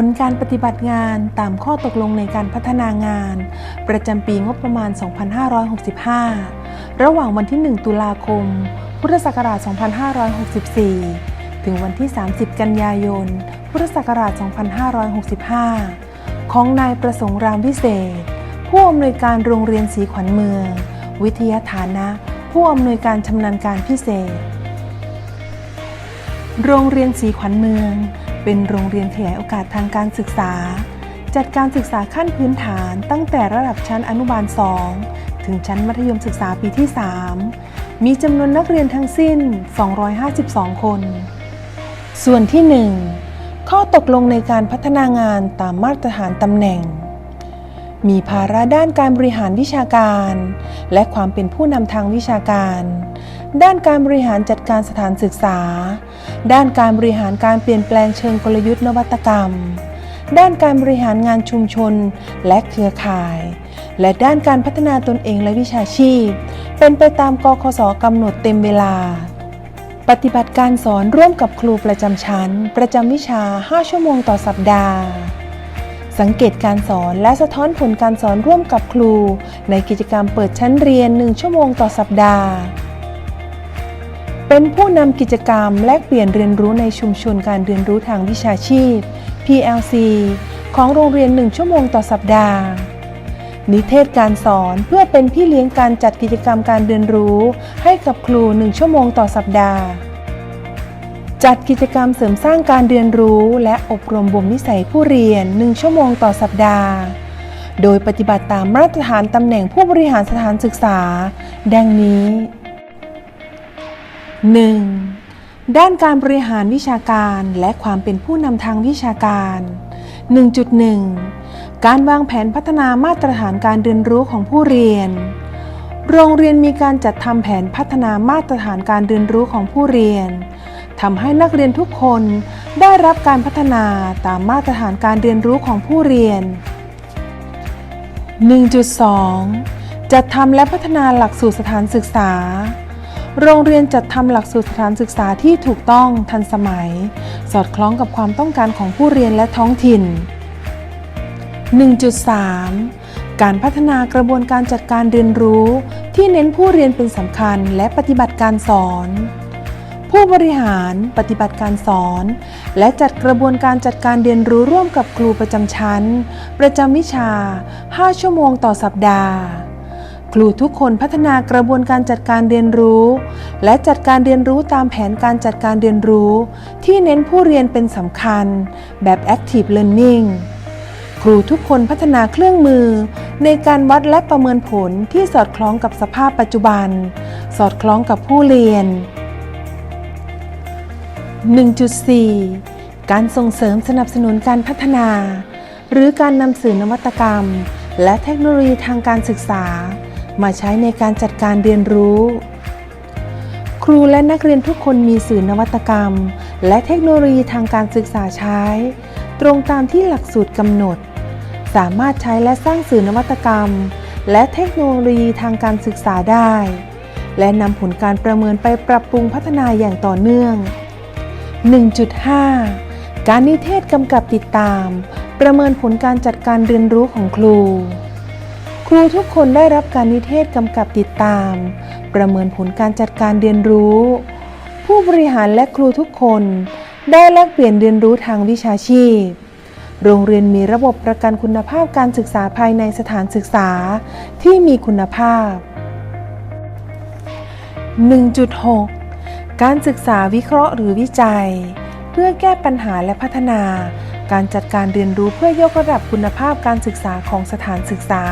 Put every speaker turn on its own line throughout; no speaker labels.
ผลการปฏิบัติงานตามข้อตกลงในการพัฒนางาน ประจำปีงบประมาณ 2565 ระหว่างวันที่ 1 ตุลาคม พุทธศักราช 2564 ถึงวันที่ 30 กันยายน พุทธศักราช 2565 ของนายประสงค์รามวิเศษ ผู้อำนวยการโรงเรียนศรีขวัญเมือง วิทยาฐานะ ผู้อำนวยการชำนาญการพิเศษ โรงเรียนศรีขวัญเมือง เป็นโรงเรียนขยายโอกาสทางการศึกษา จัดการศึกษาขั้นพื้นฐานตั้งแต่ระดับชั้นอนุบาล 2 ถึงชั้นมัธยมศึกษาปีที่ 3 มีจำนวนนักเรียนทั้งสิ้น 252 คน ส่วนที่ 1 ข้อตกลงในการพัฒนางานตามมาตรฐานตำแหน่ง มีภาระด้านการบริหารวิชาการ และความเป็นผู้นำทางวิชาการ ด้านการบริหารจัดการสถานศึกษา ด้านการบริหารการเปลี่ยนแปลงเชิงกลยุทธ์นวัตกรรม ด้านการบริหารงานชุมชนและเครือข่าย และด้านการพัฒนาตนเองและวิชาชีพ เป็นไปตามกคสกำหนดเต็มเวลา ปฏิบัติการสอนร่วมกับครูประจำชั้น ประจำวิชา 5 ชั่วโมงต่อสัปดาห์สังเกตการสอนและสะท้อนผลการสอนร่วมกับครู ในกิจกรรมเปิดชั้นเรียน 1 ชั่วโมงต่อสัปดาห์ เป็นผู้นำกิจกรรมแลกเปลี่ยนเรียนรู้ในชุมชนการเรียนรู้ทางวิชาชีพ PLC ของโรงเรียน 1 ชั่วโมงต่อสัปดาห์ นิเทศการสอนเพื่อเป็นพี่เลี้ยงการจัดกิจกรรมการเรียนรู้ ให้กับครู 1 ชั่วโมงต่อสัปดาห์ จัดกิจกรรมเสริมสร้างการเรียนรู้ และอบรมบ่มนิสัยผู้เรียน 1 ชั่วโมงต่อสัปดาห์ โดยปฏิบัติตามมาตรฐานตำแหน่งผู้บริหารสถานศึกษา ดังนี้ 1. ด้านการบริหารวิชาการและความเป็นผู้นำทางวิชาการ 1.1 การวางแผนพัฒนามาตรฐานการเรียนรู้ของผู้เรียน โรงเรียนมีการจัดทำแผนพัฒนามาตรฐานการเรียนรู้ของผู้เรียนทำให้นักเรียนทุกคนได้รับการพัฒนาตามมาตรฐานการเรียนรู้ของผู้เรียน 1.2 จัดทำและพัฒนาหลักสูตรสถานศึกษา โรงเรียนจัดทำหลักสูตรสถานศึกษาที่ถูกต้องทันสมัย สอดคล้องกับความต้องการของผู้เรียนและท้องถิ่น 1.3 การพัฒนากระบวนการจัดการเรียนรู้ ที่เน้นผู้เรียนเป็นสำคัญและปฏิบัติการสอน ผู้บริหารปฏิบัติการสอน และจัดกระบวนการจัดการเรียนรู้ร่วมกับครูประจำชั้น ประจำวิชา 5 ชั่วโมงต่อสัปดาห์ ครูทุกคนพัฒนากระบวนการจัดการเรียนรู้ และจัดการเรียนรู้ตามแผนการจัดการเรียนรู้ ที่เน้นผู้เรียนเป็นสำคัญ แบบ Active Learning ครูทุกคนพัฒนาเครื่องมือ ในการวัดและประเมินผลที่สอดคล้องกับสภาพปัจจุบัน สอดคล้องกับผู้เรียน 1.4 การส่งเสริมสนับสนุนการพัฒนา หรือการนำสื่อนวัตกรรม และเทคโนโลยีทางการศึกษา มาใช้ในการจัดการเรียนรู้ ครูและนักเรียนทุกคนมีสื่อนวัตกรรม และเทคโนโลยีทางการศึกษาใช้ ตรงตามที่หลักสูตรกำหนด สามารถใช้และสร้างสื่อนวัตกรรม และเทคโนโลยีทางการศึกษาได้ และนำผลการประเมินไปปรับปรุงพัฒนาอย่างต่อเนื่อง 1.5 การนิเทศกำกับติดตาม ประเมินผลการจัดการเรียนรู้ของครู ครูทุกคนได้รับการนิเทศกำกับติดตาม ประเมินผลการจัดการเรียนรู้ ผู้บริหารและครูทุกคน ได้แลกเปลี่ยนเรียนรู้ทางวิชาชีพ โรงเรียนมีระบบประกันคุณภาพการศึกษาภายในสถานศึกษาที่มีคุณภาพ 1.6 การศึกษาวิเคราะห์หรือวิจัย เพื่อแก้ปัญหาและพัฒนาการจัดการเรียนรู้เพื่อยกระดับคุณภาพการศึกษาของสถานศึกษา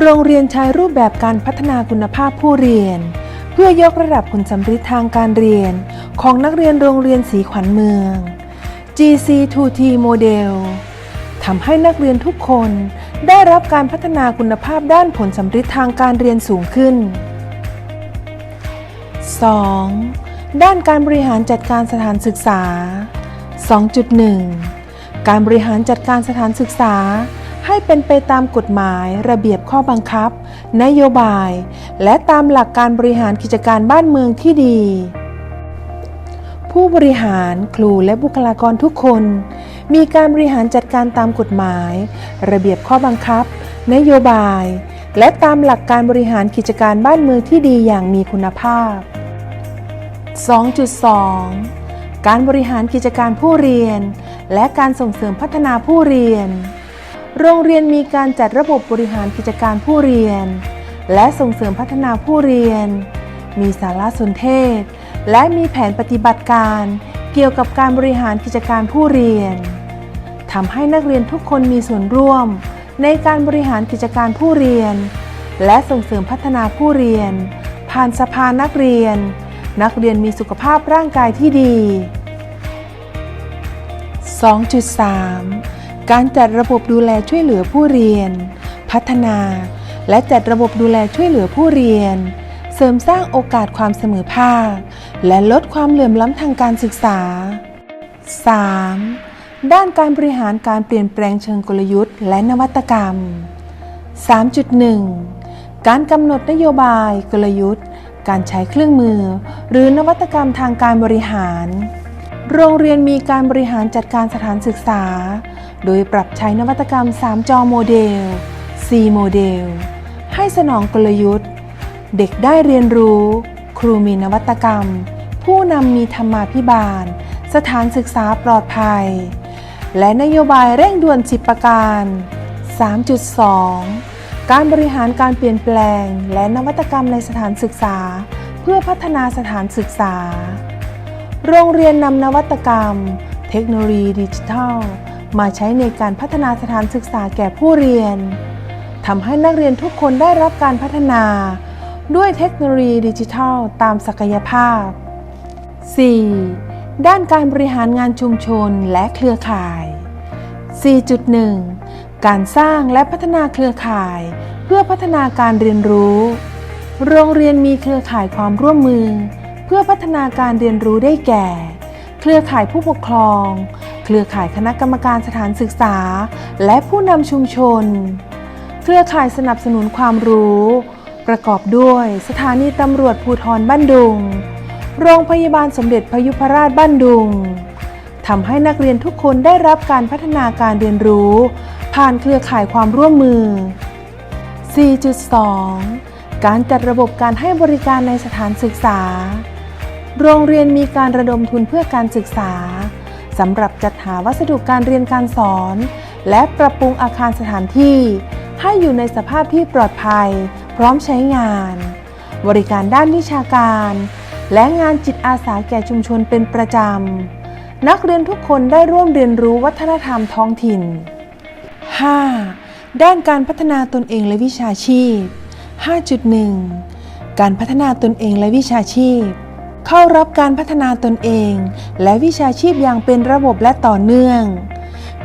โรงเรียนใช้รูปแบบการพัฒนาคุณภาพผู้เรียน เพื่อยกระดับผลสำฤทธิ์ทางการเรียน ของนักเรียนโรงเรียนสีขวัญเมือง GC2T โมเดลทำให้นักเรียนทุกคนได้รับการพัฒนาคุณภาพด้านผลสำฤทธิ์ทางการเรียนสูงขึ้น 2. ด้านการบริหารจัดการสถานศึกษา 2.1 การบริหารจัดการสถานศึกษา ให้เป็นไปตามกฎหมายระเบียบข้อบังคับ นโยบาย และตามหลักการบริหารกิจการบ้านเมืองที่ดี ผู้บริหารครูและบุคลากรทุกคน มีการบริหารจัดการตามกฎหมาย ระเบียบข้อบังคับ นโยบาย และตามหลักการบริหารกิจการบ้านเมืองที่ดีอย่างมีคุณภาพ 2.2 การบริหารกิจการผู้เรียน และการส่งเสริมพัฒนาผู้เรียน โรงเรียนมีการจัดระบบบริหารกิจการผู้เรียน และส่งเสริมพัฒนาผู้เรียน มีสารสนเทศ และมีแผนปฏิบัติการเกี่ยวกับการบริหารกิจการผู้เรียนทำให้นักเรียนทุกคนมีส่วนร่วม ในการบริหารกิจการผู้เรียน และส่งเสริมพัฒนาผู้เรียน ผ่านสภานักเรียน นักเรียนมีสุขภาพร่างกายที่ดี 2.3 การจัดระบบดูแลช่วยเหลือผู้เรียน พัฒนา และจัดระบบดูแลช่วยเหลือผู้เรียน เสริมสร้างโอกาสความเสมอภาค และลดความเหลื่อมล้ำทางการศึกษา 3. ด้านการบริหารการเปลี่ยนแปลงเชิงกลยุทธ์และนวัตกรรม 3.1 การกำหนดนโยบาย กลยุทธ์ การใช้เครื่องมือ หรือนวัตกรรมทางการบริหาร โรงเรียนมีการบริหารจัดการสถานศึกษา โดยปรับใช้นวัตกรรม 3 จอโมเดล C โมเดล ให้สนองกลยุทธ์ เด็กได้เรียนรู้ ครูมีนวัตกรรม ผู้นำมีธรรมาภิบาล สถานศึกษาปลอดภัย และนโยบายเร่งด่วน10ประการ 3.2 การบริหารการเปลี่ยนแปลง และนวัตกรรมในสถานศึกษา เพื่อพัฒนาสถานศึกษา โรงเรียนนำนวัตกรรม เทคโนโลยีดิจิทัล มาใช้ในการพัฒนาสถานศึกษาแก่ผู้เรียนทำให้นักเรียนทุกคนได้รับการพัฒนา ด้วยเทคโนโลยีดิจิทัลตามศักยภาพ 4. ด้านการบริหารงานชุมชนและเครือข่าย 4.1 การสร้างและพัฒนาเครือข่าย เพื่อพัฒนาการเรียนรู้ โรงเรียนมีเครือข่ายความร่วมมือ เพื่อพัฒนาการเรียนรู้ได้แก่ เครือข่ายผู้ปกครอง เครือข่ายคณะกรรมการสถานศึกษา และผู้นำชุมชน เครือข่ายสนับสนุนความรู้ ประกอบด้วยสถานีตำรวจภูธรบ้านดุง โรงพยาบาลสมเด็จพยุพราชบ้านดุงทำให้นักเรียนทุกคนได้รับการพัฒนาการเรียนรู้ ผ่านเครือข่ายความร่วมมือ 4.2 การจัดระบบการให้บริการในสถานศึกษา โรงเรียนมีการระดมทุนเพื่อการศึกษา สำหรับจัดหาวัสดุการเรียนการสอน และปรับปรุงอาคารสถานที่ ให้อยู่ในสภาพที่ปลอดภัย พร้อมใช้งาน บริการด้านวิชาการ และงานจิตอาสาแก่ชุมชนเป็นประจำ นักเรียนทุกคนได้ร่วมเรียนรู้วัฒนธรรมท้องถิ่น 5. ด้านการพัฒนาตนเองและวิชาชีพ 5.1 การพัฒนาตนเองและวิชาชีพ เข้ารับการพัฒนาตนเอง และวิชาชีพอย่างเป็นระบบและต่อเนื่อง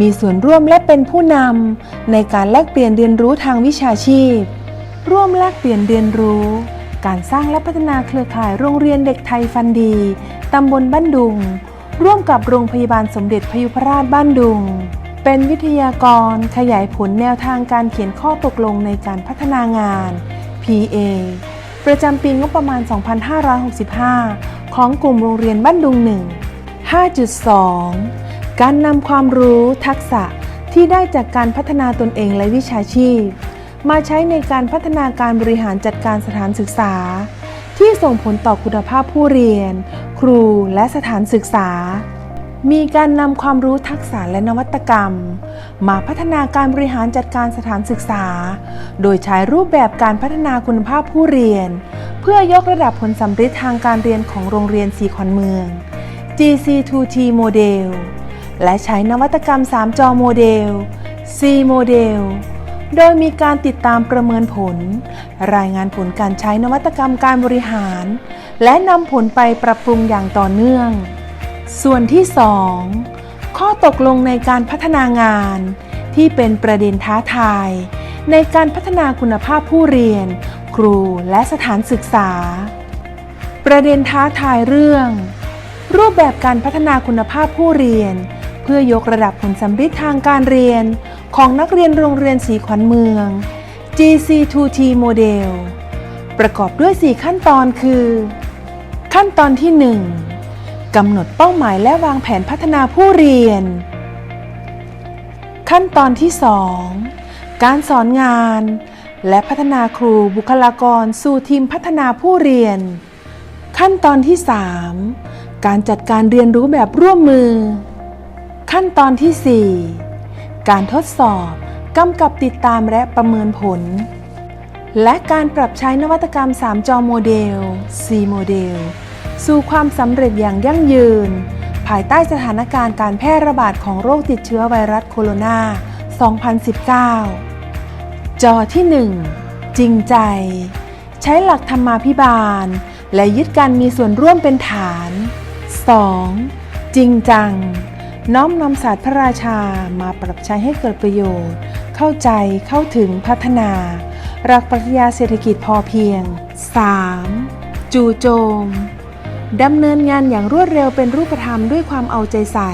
มีส่วนร่วมและเป็นผู้นำในการแลกเปลี่ยนเรียนรู้ทางวิชาชีพ ร่วมแลกเปลี่ยนเรียนรู้ การสร้างและพัฒนาเครือข่ายโรงเรียนเด็กไทยฟันดีตำบลบ้านดุง ร่วมกับโรงพยาบาลสมเด็จพยุพราชบ้านดุง เป็นวิทยากรขยายผลแนวทางการเขียนข้อตกลงในการพัฒนางาน PA ประจำปีงบประมาณ 2565 ของกลุ่มโรงเรียนบ้านดุงหนึ่ง5.2 การนำความรู้ทักษะที่ได้จากการพัฒนาตนเองและวิชาชีพ มาใช้ในการพัฒนาการบริหารจัดการสถานศึกษา ที่ส่งผลต่อคุณภาพผู้เรียน ครูและสถานศึกษา มีการนำความรู้ทักษะและนวัตกรรม มาพัฒนาการบริหารจัดการสถานศึกษา โดยใช้รูปแบบการพัฒนาคุณภาพผู้เรียน เพื่อยกระดับผลสำเร็จทางการเรียนของโรงเรียนสีขวัญเมือง GC2T โมเดลและใช้นวัตกรรม 3 จอโมเดล C โมเดลโดยมีการติดตามประเมินผล รายงานผลการใช้นวัตกรรมการบริหาร และนำผลไปปรับปรุงอย่างต่อเนื่อง ส่วนที่ 2 ข้อตกลงในการพัฒนางานที่เป็นประเด็นท้าทาย ในการพัฒนาคุณภาพผู้เรียน ครูและสถานศึกษา ประเด็นท้าทายเรื่อง รูปแบบการพัฒนาคุณภาพผู้เรียน เพื่อยกระดับผลสำฤทธิ์ทางการเรียน ของนักเรียนโรงเรียนสีขวัญเมือง GC2T โมเดลประกอบด้วย 4 ขั้นตอนคือ ขั้นตอนที่ 1 กำหนดเป้าหมายและวางแผนพัฒนาผู้เรียน ขั้นตอนที่ 2 การสอนงาน และพัฒนาครูบุคลากรสู่ทีมพัฒนาผู้เรียน ขั้นตอนที่ 3 การจัดการเรียนรู้แบบร่วมมือ ขั้นตอนที่ 4 การทดสอบกำกับติดตามและประเมินผล และการปรับใช้นวัตกรรม 3 จอโมเดล C โมเดล สู่ความสำเร็จอย่างยั่งยืน ภายใต้สถานการณ์การแพร่ระบาดของโรคติดเชื้อไวรัสโคโรนา 2019 จอที่ 1 จริงใจ ใช้หลักธรรมาภิบาล และยึดการมีส่วนร่วมเป็นฐาน 2. จริงจัง น้อมนำศาสตร์พระราชามาปรับใช้ให้เกิดประโยชน์ เข้าใจเข้าถึงพัฒนาหลักปรัชญาเศรษฐกิจพอเพียง 3. จู่โจม ดำเนินงานอย่างรวดเร็วเป็นรูปธรรมด้วยความเอาใจใส่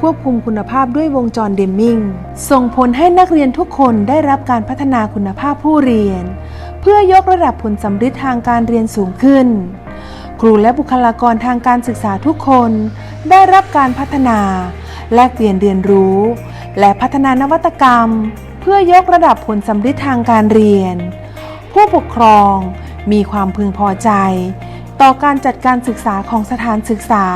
ควบคุมคุณภาพด้วยวงจรเดมมิงส่งผลให้นักเรียนทุกคนได้รับการพัฒนาคุณภาพผู้เรียน เพื่อยกระดับผลสำฤทธิ์ทางการเรียนสูงขึ้น ครูและบุคลากรทางการศึกษาทุกคน ได้รับการพัฒนา แลกเปลี่ยนเรียนรู้ และพัฒนานวัตกรรม เพื่อยกระดับผลสำฤทธิ์ทางการเรียน ผู้ปกครองมีความพึงพอใจ ต่อการจัดการศึกษาของสถานศึกษา